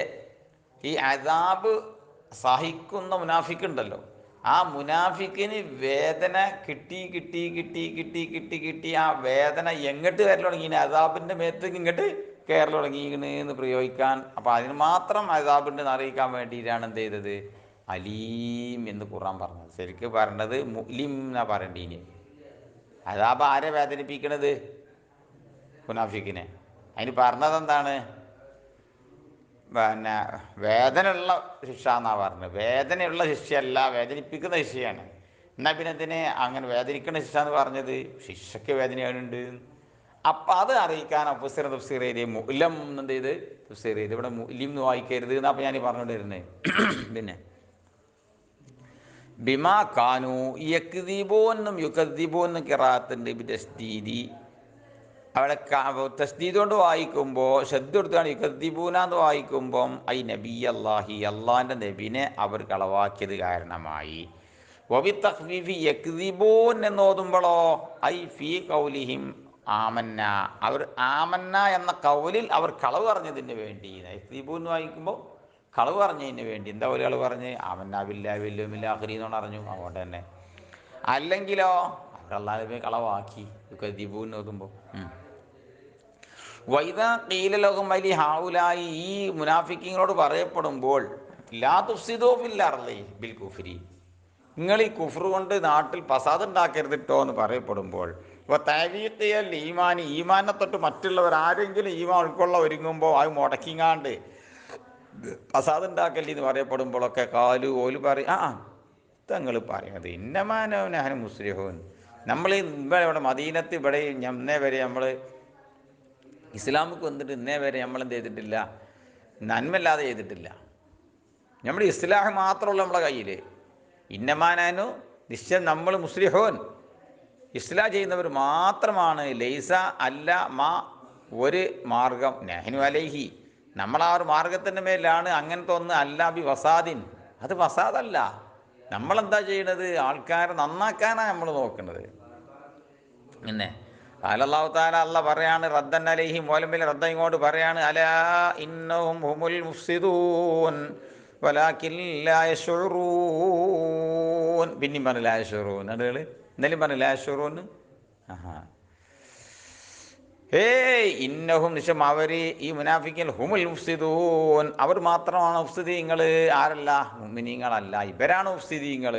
ഈ അതാബ് സഹിക്കുന്ന മുനാഫിക്കുണ്ടല്ലോ. ആ മുനാഫിക്കിന് വേദന കിട്ടി കിട്ടി കിട്ടി കിട്ടി കിട്ടി കിട്ടി. ആ വേദന എങ്ങോട്ട് കയറി തുടങ്ങി? അതാബിന്റെ മേത്തേക്ക് ഇങ്ങോട്ട് കയറൽ തുടങ്ങിയിരിക്കണ് എന്ന് പ്രയോഗിക്കാൻ. അപ്പോൾ അതിന് മാത്രം അതാബിന്റെ അറിയിക്കാൻ വേണ്ടിയിട്ടാണ് എന്ത് ചെയ്തത്? അലീം എന്ന് ഖുറാൻ പറഞ്ഞത്. ശരിക്കും പറഞ്ഞത് മുലിം എന്നാ പറയേണ്ടീന് അതാബ് ആരെ വേദനിപ്പിക്കണത്? മുനാഫിക്കിനെ. അതിന് പറഞ്ഞത് എന്താണ് പിന്നെ വേദനയുള്ള ശിക്ഷ എന്നാണ് പറഞ്ഞത്. വേദനയുള്ള ശിക്ഷയല്ല വേദനിപ്പിക്കുന്ന ശിക്ഷയാണ്. എന്നാൽ പിന്നെ അതിനെ അങ്ങനെ വേദനിക്കുന്ന ശിക്ഷ എന്ന് പറഞ്ഞത് ശിക്ഷയ്ക്ക് വേദനയാണുണ്ട് അപ്പം അത് അറിയിക്കാൻ അഫുസർ തഫ്സീർ ചെയ്ത് മുലം എന്ത് ചെയ്ത്? തഫ്സീർ ചെയ്ത് ഇവിടെ മുലിം എന്ന് വായിക്കരുത് എന്നാ അപ്പം ഞാൻ പറഞ്ഞുകൊണ്ടിരുന്നത് പിന്നെ. ബിമാ കാനു യക്തിബോ എന്നും യുക്തിബോ എന്നും കിറാത്തുണ്ട് ബിതസ്ദീദി അവിടെ തസ്ദീദ് കൊണ്ട് വായിക്കുമ്പോൾ ശ്രദ്ധ എടുത്താണ് യുക്കദ്ദീബൂന എന്ന് വായിക്കുമ്പം ഐ നബി അള്ളാഹി അള്ളാഹിന്റെ നബിനെ അവർ കളവാക്കിയത് കാരണമായി. വബി തഹ്വിഫി യക്ദീബൂൻ എന്ന് ഓതുമ്പോഴോ ഐ ഫി കൗലിഹിം ആമന്ന. അവർ ആമന്ന എന്ന കൗലിൽ അവർ കളവ് പറഞ്ഞതിന് വേണ്ടി. യക്ദീബൂൻ എന്ന് വായിക്കുമ്പോൾ കളവ് പറഞ്ഞതിന് വേണ്ടി. എന്താ ഒരു കളവ് പറഞ്ഞ്? ആമന്നാവില്ല വല്ലുമില്ല അഹ്രി എന്ന് പറഞ്ഞു അതുകൊണ്ട് തന്നെ. അല്ലെങ്കിലോ അവർ അള്ളാഹുബെ കളവാക്കി. യുക്കദ്ദീബൂൻ എന്ന് ഓതുമ്പോൾ വൈദ കീലലോകം വലി ഹാവുലായി ഈ മുനാഫിക്കിങ്ങളോട് പറയപ്പെടുമ്പോൾ ലാ തുഫ്സിദോഫില്ലാറല്ലേ ബിൽ കുഫരി. നിങ്ങൾ ഈ കുഫർ കൊണ്ട് നാട്ടിൽ പസാദ് ഉണ്ടാക്കരുത് കേട്ടോ എന്ന് പറയപ്പെടുമ്പോൾ ഇപ്പോൾ തരീഖിയൽ ഈമാൻ ഈമാനെ തൊട്ട് മറ്റുള്ളവർ ആരെങ്കിലും ഈമാൻ ഉൾക്കൊള്ള ഒരുങ്ങുമ്പോൾ അത് മുടക്കിങ്ങാണ്ട് പസാദ് ഉണ്ടാക്കല്ലേ എന്ന് പറയപ്പെടുമ്പോഴൊക്കെ കാലു ഓൽ പറയും ആ തങ്ങൾ പറയുന്നത് ഇന്നമാനവനാഹൻ മുസ്ലിഹോൻ. നമ്മൾ ഇവിടെ ഇവിടെ മദീനത്ത് ഇവിടെ ഇന്നേ വരെ നമ്മൾ ഇസ്ലാമിക്ക് വന്നിട്ട് ഇന്നേ വരെ നമ്മൾ എന്ത് ചെയ്തിട്ടില്ല? നന്മല്ലാതെ ചെയ്തിട്ടില്ല. നമ്മുടെ ഇസ്ലാഹ് മാത്രമുള്ള നമ്മളെ കയ്യിൽ ഇന്നമാനാനു നിശ്ചയം നമ്മൾ മുസ്ലിഹോൻ. ഇസ്ലാ ചെയ്യുന്നവർ മാത്രമാണ് ലൈസ അല്ല മാ ഒരു മാർഗം. നെഹ്നു അലൈഹി. നമ്മൾ ആ ഒരു മാർഗത്തിന്റെ മേലാണ് അങ്ങനത്തെ ഒന്ന് അല്ല ബി വസാദിൻ. അത് വസാദല്ല. നമ്മളെന്താ ചെയ്യണത്? ആൾക്കാരെ നന്നാക്കാനാണ് നമ്മൾ നോക്കുന്നത് പിന്നെ അലല്ലാഹു താല അല്ല പറയാണ് റദ്ദൻ അലൈഹി മോലമ്പിൽ റദ്ദ ഇങ്ങോട്ട് പറയാണ് അലാ ഇന്നും ഹുമുൽ മുഫ്സിദൂൻ യശുറൂൻ പിന്നെയും പറഞ്ഞു ലാ യശുറൂൻ അതുകൾ എന്നാലും പറഞ്ഞു ലാ ആഹാ. ഏ ഇന്നഹും നിശം അവർ ഈ മുനാഫിക്കൽ ഹുമുൽ മുഫ്സിദൂൻ. അവർ മാത്രമാണ് മുഫ്സിദീങ്ങൾ ആരല്ല? മുമിനീങ്ങളല്ല ഇവരാണ് മുഫ്സിദീങ്ങൾ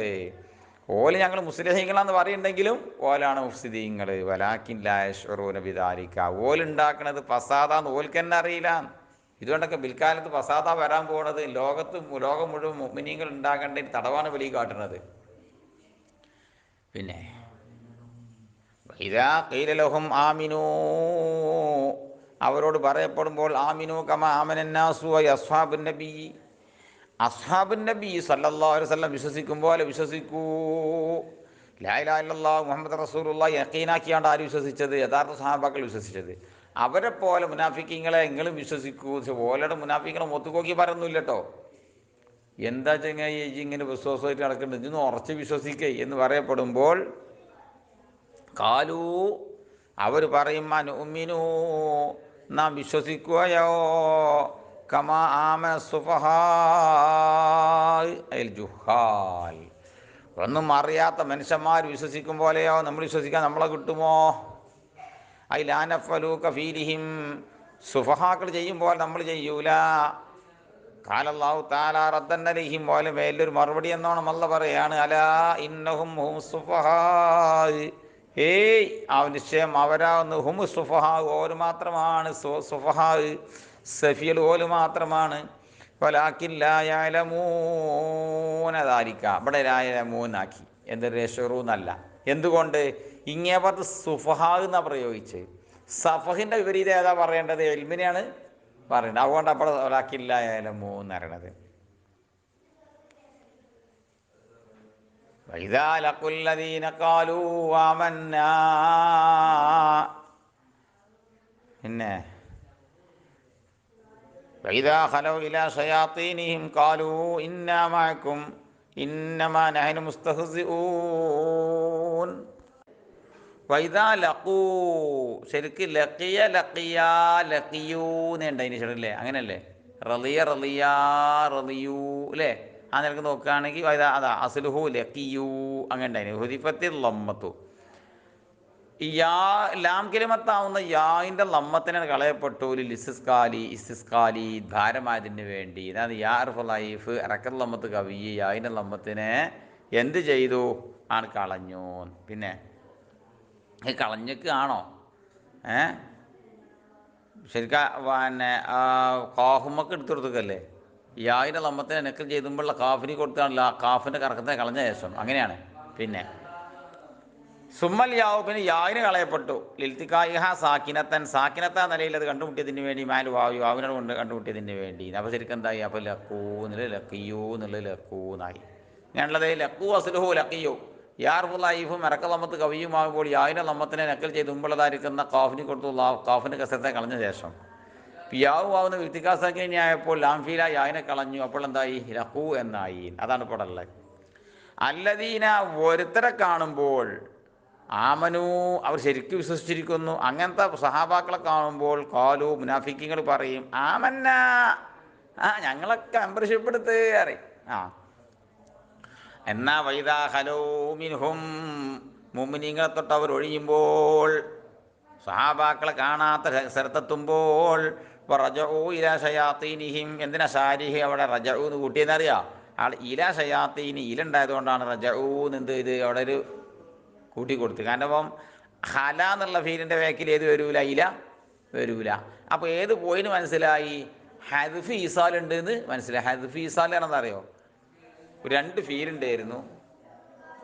ഓൽ ഞങ്ങൾ മുസ്ലിഹീങ്ങളാന്ന് പറയുന്നുണ്ടെങ്കിലും ഓലാണ് മുഫ്സിദീങ്ങൾ വലാക്കില്ലാശ്വറൂന വിതാരിക്ക ഓലുണ്ടാക്കണത് ഫസാദാന്ന് ഓൽക്ക് തന്നെ അറിയില്ല. ഇതുകൊണ്ടൊക്കെ പിൽക്കാലത്ത് ഫസാദ വരാൻ പോണത് ലോകത്ത് ലോകം മുഴുവൻ മുമിനീങ്ങൾ ഉണ്ടാക്കേണ്ട തടവാണ് വെളി കാട്ടുന്നത് പിന്നെ ഇതാ കീലലഹും ആമിനൂ. അവരോട് പറയപ്പെടുമ്പോൾ ആമിനു കമ ആമനന്നാസു അസ്ഹാബുൻ നബി. അസ്ഹാബുൻ നബി വസല്ലം വിശ്വസിക്കും പോലെ വിശ്വസിക്കൂ? ലാ ഇലാഹ ഇല്ലല്ലാഹ് മുഹമ്മദ് റസൂലുള്ള യക്കീനാക്കിയാണ്ട് ആര് വിശ്വസിച്ചത്? യഥാർത്ഥ സഹാബാക്കൾ വിശ്വസിച്ചത്. അവരെ പോലെ മുനാഫിക്കിങ്ങളെ എങ്ങനെ വിശ്വസിക്കൂ. പക്ഷെ ഓലയുടെ മുനാഫിങ്ങളെ മൊത്തുകോക്കി പറയുന്നില്ല കേട്ടോ എന്താ ചെങ്ങ ഇങ്ങനെ വിശ്വാസമായിട്ട് നടക്കുന്നുണ്ട് ഇന്ന് ഉറച്ച് വിശ്വസിക്കേ എന്ന് പറയപ്പെടുമ്പോൾ കാലു അവർ പറയും അനുമിനു നാം വിശ്വസിക്കുകയോ കമ ആമ സുഫഹാൽ ജുഹാൽ. ഒന്നും അറിയാത്ത മനുഷ്യന്മാർ വിശ്വസിക്കും പോലെയോ? നമ്മൾ വിശ്വസിക്കാൻ നമ്മളെ കിട്ടുമോ? ഐ ലാനഫലു കഫീലിഹിം. സുഫഹാക്കൾ ചെയ്യുമ്പോൾ നമ്മൾ ചെയ്യൂല. കാലല്ലാഹു താല റദ്ദന്നലിഹിം പോലെ മേലൊരു മറുപടി എന്നോണം അല്ല പറയാണ് അലാ ഇന്നഹും ഹും സുഫഹായ് ഏയ് ആ നിശ്ചയം അവരാവുന്ന ഹും സുഫഹാ ഓര് മാത്രമാണ് സുഫഹായ് സുഫഹാ. സഫിയൽ ഓല് മാത്രമാണ് ലായാലമൂനതാരിക്ക ഇവിടെ ലായലമൂന്നാക്കി എന്തൊരു രഷറൂന്നല്ല എന്തുകൊണ്ട് ഇങ്ങേ പറഞ്ഞ് സുഫഹാ എന്നാ പ്രയോഗിച്ച് സഫഹിൻ്റെ വിപരീതം ഏതാ പറയേണ്ടത് എൽമിനെയാണ് പറയേണ്ടത് അതുകൊണ്ട് അപ്പോൾ ലാക്കില്ലായാലമൂന്ന് പറയണത് وإذا لقوا الذين قالوا آمنا പിന്നെ വൈദാ അങ്ങനല്ലേ? റലിയ റലിയ റലിയൂ അല്ലേ? ആ നിലയ്ക്ക് നോക്കുകയാണെങ്കിൽ അതാ അസുലുഹു ലക്കിയൂ അങ്ങനെ ഉണ്ടായിരുന്നു ഹുദിഫത്തിൽ ലമ്മത്തു. യാ ലാം കിലിമത്താവുന്ന യാവിന്റെ ലമ്മത്തിനെ കളയപ്പെട്ടു. ഒരു ലിസിസ്കാലി ഇസിസ്കാലി ഭാരമായതിന് വേണ്ടി. അതായത് യാ അർഫ് ലൈഫ്. ഇറക്കൽ ലമ്മത്ത് കവി യാന്റെ ലമ്മത്തിനെ എന്ത് ചെയ്തു? ആണ് കളഞ്ഞു. പിന്നെ ഈ കളഞ്ഞക്ക് ആണോ ഏ? ശരിക്കും പിന്നെ കാഫുമ്മക്ക് എടുത്തു കൊടുത്തല്ലേ യാന്റെ ലമ്മത്തിനെ നെക്കൽ ചെയ്തുമ്പോഴുള്ള കാഫിനി കൊടുത്താണല്ലോ ആ കാഫിന്റെ കറക്കത്തിനെ കളഞ്ഞ ശേഷം. അങ്ങനെയാണ്. പിന്നെ സുമ്മൽ യാവുപ്പിന് യാവിന് കളയപ്പെട്ടു. ലിൽത്തിക്കായിഹ സാക്കിനത്തൻ. സാക്കിനത്ത നിലയിൽ അത് കണ്ടുമുട്ടിയതിന് വേണ്ടി മാൽ വായു ആവിനോട് കൊണ്ട് കണ്ടുമുട്ടിയതിന് വേണ്ടി. അപ്പോൾ ശരിക്കും എന്തായി? അപ്പോൾ ലക്കൂ എന്നുള്ള ലക്കിയൂ എന്നുള്ള ലക്കൂന്നായി ഞാനുള്ളത് ലക്കൂ അസുലഹു ലക്കിയോ യാർഫു ലൈഫും മരക്ക നമ്മത്ത് കവിയുമാകുമ്പോൾ യാവിനെ നമ്മത്തിനെ നക്കൽ ചെയ്ത് മുമ്പുള്ളതായിരിക്കുന്ന കാഫിന് കൊടുത്തു കാഫിന് കസത്തെ കളഞ്ഞ ശേഷം. യാവു ആവുന്ന വ്യക്തികാസാക്കി ആയപ്പോൾ ലാംഫീല യാവിനെ കളഞ്ഞു. അപ്പോൾ എന്തായി? ലക്കൂ എന്നായി. അതാണ് ഇപ്പോൾ ഉള്ളത് അല്ലദീന ഒരുത്തരെ കാണുമ്പോൾ ആമനു അവർ ശരിക്കും വിശ്വസിച്ചിരിക്കുന്നു. അങ്ങനത്തെ സഹാബാക്കളെ കാണുമ്പോൾ കാലു മുനാഫിക്കിങ്ങൾ പറയും ആമന്ന ആ ഞങ്ങളൊക്കെ മെമ്പർഷിപ്പ് എടുത്ത് അറിയും ആ. എന്നാ വൈദാ ഹലോ മിൻഹും മുമിനിങ്ങളെ തൊട്ട് അവർ ഒഴിയുമ്പോൾ സഹാബാക്കളെ കാണാത്ത സ്ഥലത്തെത്തുമ്പോൾ റജഊ ഇല ഷയാത്തീനിഹിം എന്തിനാ ഷാരിഹി അവിടെ റജഊ എന്ന് കൂട്ടിയെന്നറിയാം. ആൾ ഇല ഷയാത്തീനി ഇലുണ്ടായതുകൊണ്ടാണ് എന്ന് എന്ത് ഇത് അവിടെ ഒരു കൂട്ടി കൊടുത്തു കാരണം അപ്പം ഹല എന്നുള്ള ഫീലിന്റെ വേക്കിൽ ഏത് വരൂല? ഇല വരൂല. അപ്പോൾ ഏത് പോയിന് മനസ്സിലായി? ഹരിഫ് ഈസാൽ ഉണ്ട് എന്ന് മനസ്സിലായി. ഹരിഫ് ഈസാൽ അറിയോ? രണ്ട് ഫീലുണ്ടായിരുന്നു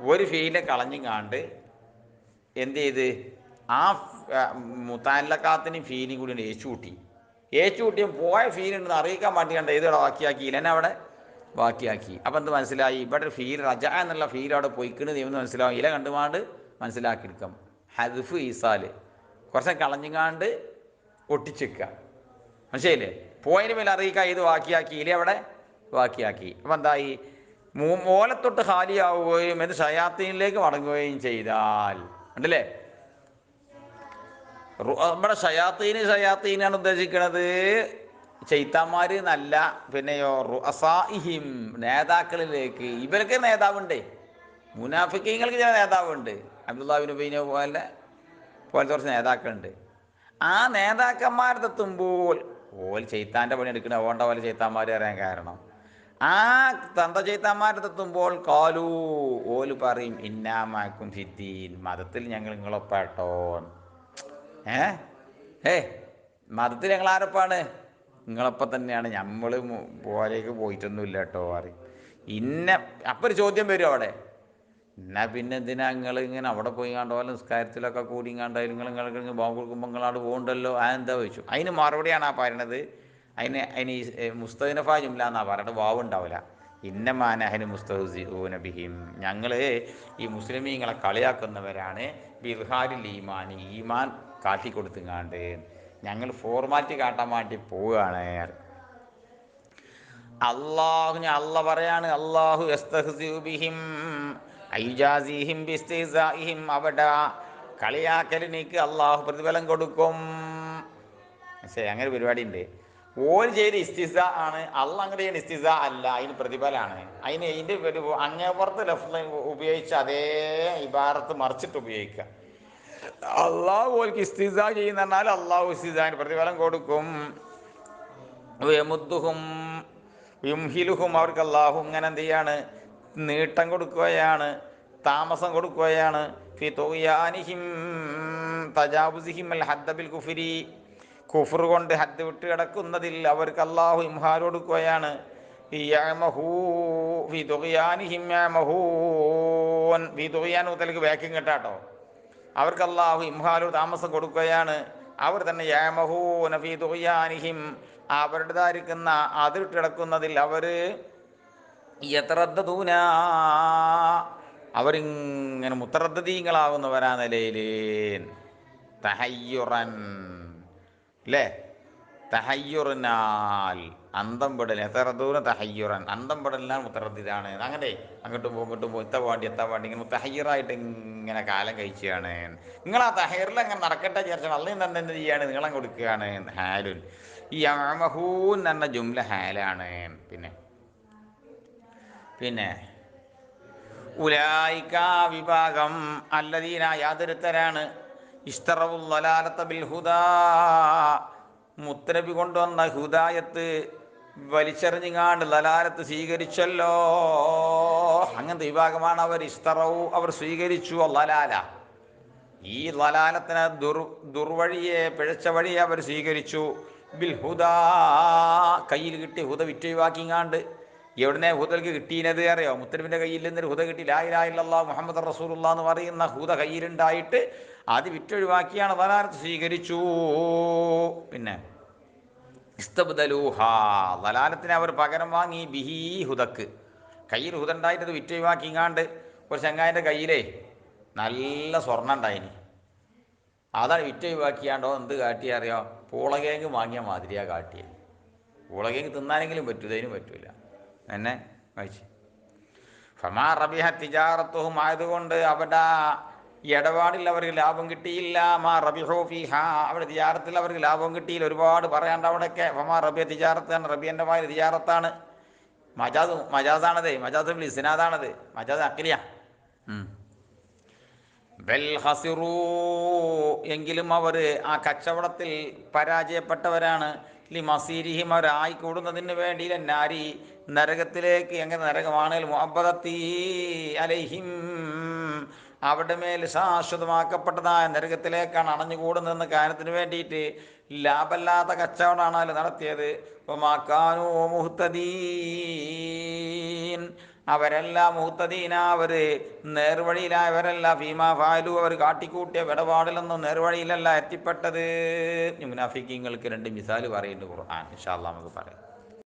ഒരു ഫീലിനെ കളഞ്ഞും കാണ്ട് എന്ത് ചെയ്ത്? ആ മുത്താലക്കാത്തിനും ഫീലും കൂടി ഏച്ചു കൂട്ടി. ഏച്ചു കൂട്ടിയും പോയ ഫീലുണ്ടെന്ന് അറിയിക്കാൻ വേണ്ടി കണ്ട. ഏതോടെ ബാക്കിയാക്കി? എന്നെ അവിടെ ബാക്കിയാക്കി. അപ്പം എന്ത് മനസ്സിലായി? ഇവിടെ ഫീൽ റജ എന്നുള്ള ഫീൽ അവിടെ പൊയ്ക്കണ് ദൈവം മനസ്സിലാവും. ഇല കണ്ടുമാണ്ട് മനസ്സിലാക്കിയെടുക്കാം. ഹദഫ് ഈസാൽ. കുറച്ച് കളഞ്ഞുങ്ങാണ്ട് ഒട്ടിച്ചെക്കുക. മനസ്സിലായില്ലേ? പോയതിന് മേലെ അറിയിക്കുക ഇത് ബാക്കിയാക്കി ഇല അവിടെ വാക്കിയാക്കി. അപ്പം എന്തായി? മോലത്തൊട്ട് ഖാലിയാവുകയും എന്ത് ഷയാത്തീനിലേക്ക് മടങ്ങുകയും ചെയ്താൽ. ഉണ്ടല്ലേ നമ്മുടെ ഷയാത്തീന് ഷയാത്തീനാണ് ഉദ്ദേശിക്കുന്നത് ചെയ്ത്താന്മാർ എന്നല്ല പിന്നെയോ റുഅസാഹിം നേതാക്കളിലേക്ക്. ഇവർക്ക് നേതാവുണ്ട്. മുനാഫിക്കങ്ങൾക്ക് ചില നേതാവുണ്ട്. അബ്ദുല്ലാബിൻ ഉബൈനെ പോലെ പോലത്തെ കുറച്ച് നേതാക്കളുണ്ട്. ആ നേതാക്കന്മാരെത്തുമ്പോൾ ഓൽ ചെയ്ത്താന്റെ പണി എടുക്കണ ഓണ്ട പോലെ ചെയ്ത്താന്മാർ അറിയാൻ കാരണം. ആ തന്ത ചെയ്ത്താന്മാരെത്തുമ്പോൾ കാലു ഓൽ പറയും ഇന്നാമാക്കും സിദ്ദീൻ മതത്തിൽ ഞങ്ങൾ നിങ്ങളൊപ്പാട്ടോ ഏ? ഏ മതത്തിൽ ഞങ്ങൾ ആരൊപ്പാണ്? നിങ്ങളൊപ്പം തന്നെയാണ്. നമ്മൾ പോലേക്ക് പോയിട്ടൊന്നുമില്ല കേട്ടോ പറയും. ഇന്ന അപ്പം ഒരു ചോദ്യം വരും അവിടെ. എന്നാ പിന്നെ എന്തിനാ നിങ്ങൾ ഇങ്ങനെ അവിടെ പോയി കണ്ടോ നിസ്കാരത്തിലൊക്കെ കൂടി കണ്ടായാലും നിങ്ങൾ നിങ്ങൾക്ക് ബാങ്ക് കൊടുക്കുമ്പോൾ നിങ്ങളവിടെ പോകണ്ടല്ലോ? ആ എന്താ ചോദിച്ചു. അതിന് മറുപടിയാണ് ആ പറയണത്. അതിന് അതിന് ഈ മുസ്തദിനഫ ജുംല എന്നാ പറയണത്. വാവ് ഉണ്ടാവില്ല ഇന്നമാനഹന് മുസ്തഹുന ബിഹിം. ഞങ്ങൾ ഈ മുസ്ലിമീങ്ങളെ കളിയാക്കുന്നവരാണ്. ബിർഹാരിൽ ഈമാൻ ഈമാൻ കാട്ടിക്കൊടുത്തുങ്ങാണ്ട് ഞങ്ങൾ ഫോർമാറ്റ് കാട്ടാൻ വേണ്ടി പോവുകയാണ്. അള്ളാഹു അല്ല പറയാണ്. അള്ളാഹു ബിഹിം. അവിടെ. കളിയാക്കലിനേക്ക് അള്ളാഹു പ്രതിഫലം കൊടുക്കും. ശരി അങ്ങനെ പരിപാടി ഉണ്ട് ഓൻ ചെയ്ത് ഇസ്തിസ ആണ്. അള്ള അങ്ങനെ ചെയ്യുന്ന ഇസ്തിസ അല്ല. അതിന് പ്രതിഫലമാണ് അതിന് ഇതിന്റെ ഒരു അങ്ങേപ്പുറത്ത് ലഫ്ല ഉപയോഗിച്ച് അതേ ഇബാറത്ത് മറിച്ചിട്ട് ഉപയോഗിക്കുക അള്ളാഹു ഓൽക്ക് ഇസ്തിസ ചെയ്യുന്ന പറഞ്ഞാൽ അള്ളാഹു ഇസ്തിസാന് പ്രതിഫലം കൊടുക്കും. യമുദ്ദുഹും യുംഹിലുഹും അവർക്ക് അള്ളാഹു ഇങ്ങനെ എന്ത് ചെയ്യാണ്? നീട്ടം കൊടുക്കുകയാണ് താമസം കൊടുക്കുകയാണ്. ഹദ്ദബിൽ കുഫിരി. കുഫർ കൊണ്ട് ഹദ്ദ് വിട്ട് കിടക്കുന്നതിൽ അവർക്ക് അള്ളാഹു ഇംഹാർ കൊടുക്കുകയാണ്. വാക്യം വേക്കും കേട്ടാട്ടോ. അവർക്ക് അള്ളാഹു ഇംഹാലു താമസം കൊടുക്കുകയാണ്. അവർ തന്നെ യാമഹൂ നഫീ തുയ്യാനിഹിം അവരുടേതായിരിക്കുന്ന അതിട്ട് കിടക്കുന്നതിൽ അവർ യത്രദ്ദൂന അവരിങ്ങനെ മുത്തറദ്ദീങ്ങളാകുന്നവരാ നിലയിൽ തഹയ്യുറൻ. അല്ലേ തഹയ്യുറിനാൽ. അന്തം പെടൽ. എത്തറദൂന തഹയ്യുറൻ. അന്തം പെടലിനാൽ മുത്തറദ്ദിതാണ് അങ്ങനെ അങ്ങോട്ടും പോകും ഇങ്ങോട്ടും പോകും. ഇത്ത പാണ്ടി എത്ത പാണ്ടി ഇങ്ങനെ മുത്തഹയ്യറായിട്ട് ഇങ്ങനെ കാലം കഴിക്കുകയാണ് നിങ്ങൾ ആ തഹയ്യറിൽ അങ്ങനെ നടക്കട്ടെ ചേർച്ച അള്ളയും തന്നെ എന്ത് ചെയ്യാണ്? നീളം കൊടുക്കുകയാണ്. ഹാലുൻ. ഈ അമഹൂൻ എന്ന ജുംല ഹാലാണ്. പിന്നെ പിന്നെ ഉലായിക്ക വിഭാഗം അല്ലദീന യാതൊരുത്തരാണ്. ഇഷ്ടറവുല്ലാലത്ത ബിൽ ഹുദാ. മുത്തനബി കൊണ്ടുവന്ന ഹുദായത്ത് വലിച്ചെറിഞ്ഞിങ്ങാണ്ട് ലലാലത്ത് സ്വീകരിച്ചല്ലോ. അങ്ങനത്തെ വിഭാഗമാണ് അവർ ഇസ്തറവു അവർ സ്വീകരിച്ചു. ലലാല ഈ ലലാലത്തിന് ദുർ ദുർവഴിയെ പിഴച്ച വഴിയെ അവർ സ്വീകരിച്ചു. ബിൽ ഹുദാ. കയ്യിൽ കിട്ടി ഹുദ വിറ്റൊഴിവാക്കിങ്ങാണ്ട് എവിടുന്നേ ഹുദൽക്ക് കിട്ടിയത് അറിയോ? മുത്തരബിന്റെ കയ്യിൽ നിന്നൊരു ഹുദ കിട്ടി. ലായിലായില്ലാ മുഹമ്മദ് റസൂലുള്ള എന്ന് പറയുന്ന ഹുദ കയ്യിലുണ്ടായിട്ട് അത് വിറ്റൊഴിവാക്കിയാണ് വലാലത്ത് സ്വീകരിച്ചു. പിന്നെ ലലാലത്തിനെ അവർ പകരം വാങ്ങി ബിഹി ഹുദക്ക് കയ്യിൽ ഹുദ ഉണ്ടായിട്ട് അത് വിറ്റൊഴിവാക്കിങ്ങാണ്ട് ഒരു ചങ്ങായന്റെ കയ്യിലേ നല്ല സ്വർണം ഉണ്ടായിനി. അതാണ് വിറ്റൊഴിവാക്കിയാണ്ടോ എന്ത് കാട്ടിയറിയോ? പൂളകേങ്ങ് വാങ്ങിയ മാതിരിയാ കാട്ടിയത്. പൂളകേങ്ങ് തിന്നാനെങ്കിലും പറ്റൂ ഇതിനും പറ്റൂല. എന്നെ വായിച്ചു. ഫമാ റബിഹ തിജാറത്തുഹും ആയതുകൊണ്ട് അവിടെ ഇടപാടിൽ അവർക്ക് ലാഭം കിട്ടിയില്ല. മാ റബിഹോ ഫിഹ. അവിടെ തിജാറത്തിൽ അവർക്ക് ലാഭം കിട്ടിയില്ല. ഒരുപാട് പറയാണ്ട് അവിടെയൊക്കെ. ഫമാ റബിയ തിജാറത്താണ് റബിയന്റെ വായ തിജാറത്താണ്. മജാദ് മജാദാണത് മജാദ് ലിസിനാദാണത് മജാദ് അക്കിലിയ ബൽ എങ്കിലും അവർ ആ കച്ചവടത്തിൽ പരാജയപ്പെട്ടവരാണ്. ലി മസീരിഹിം അവരായി കൂടുന്നതിന് വേണ്ടി നാരി നരകത്തിലേക്ക് എങ്ങനെ നരകമാണ് മുഹബദത്തി അലൈഹിം. അവിടെ മേൽ ശാശ്വതമാക്കപ്പെട്ടതായ നരകത്തിലേക്കാണ് അണഞ്ഞുകൂടുന്നതെന്ന കാര്യത്തിന് വേണ്ടിയിട്ട് ലാഭല്ലാത്ത കച്ചവടമാണ് നടത്തിയത്. ഒമാക്കാനോ മുഹത്തദീൻ അവരെല്ലാം മുഹത്തദീന അവർ നേർവഴിയിലായവരല്ല ഭീമാ ഫാലു അവർ കാട്ടിക്കൂട്ടിയ വിടപാടിലൊന്നും നേർവഴിയിലല്ല എത്തിപ്പെട്ടത്. മുനാഫിക്കിങ്ങൾക്ക് രണ്ട് മിസാൽ പറയുന്നു ഖുർആൻ ഇൻഷാല്ല നമുക്ക് പറയാം.